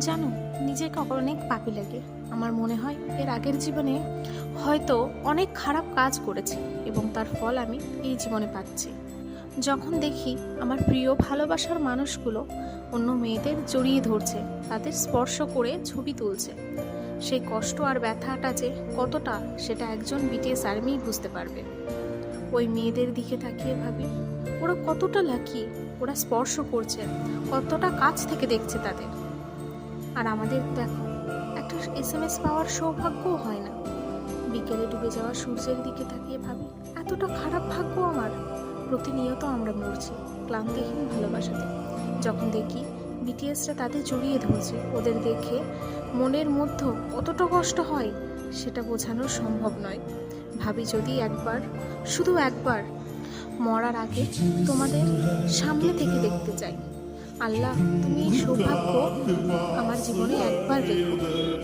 জানো নিজেকে অনেক পাপি লাগে। আমার মনে হয় এর আগের জীবনে হয়তো অনেক খারাপ কাজ করেছি এবং তার ফল আমি এই জীবনে পাচ্ছি। যখন দেখি আমার প্রিয় ভালোবাসার মানুষগুলো অন্য মেয়েদের জড়িয়ে ধরছে, তাদের স্পর্শ করে ছবি তুলছে, সেই কষ্ট আর ব্যথাটা যে কতটা সেটা একজন বিটিএস আর্মিই বুঝতে পারবে। ওই মেয়েদের দিকে তাকিয়ে ভাবি, ওরা কতটা লাকি ওরা স্পর্শ করছে, কতটা কাছ থেকে দেখছে তাদের। আর আমাদের দেখো, একটা এস এম এস পাওয়ার সৌভাগ্যও হয় না। বিকেলে ডুবে যাওয়া সূর্যের দিকে তাকিয়ে ভাবি, এতটা খারাপ ভাগ্য আমার। প্রতিনিয়ত আমরা মরছি, ক্লান্তিহীন ভালোবাসাতে। যখন দেখি বিটিএসরা তাদের জড়িয়ে ধরছে, ওদের দেখে মনের মধ্যে কতটা কষ্ট হয়, সেটা বোঝানো সম্ভব নয়। ভাবি যদি একবার, শুধু একবার, মরার আগে তোমাদের সামনে থেকে দেখতে চাই। আল্লাহ তুমি সৌভাগ্য আমার জীবনে একবার রেখো।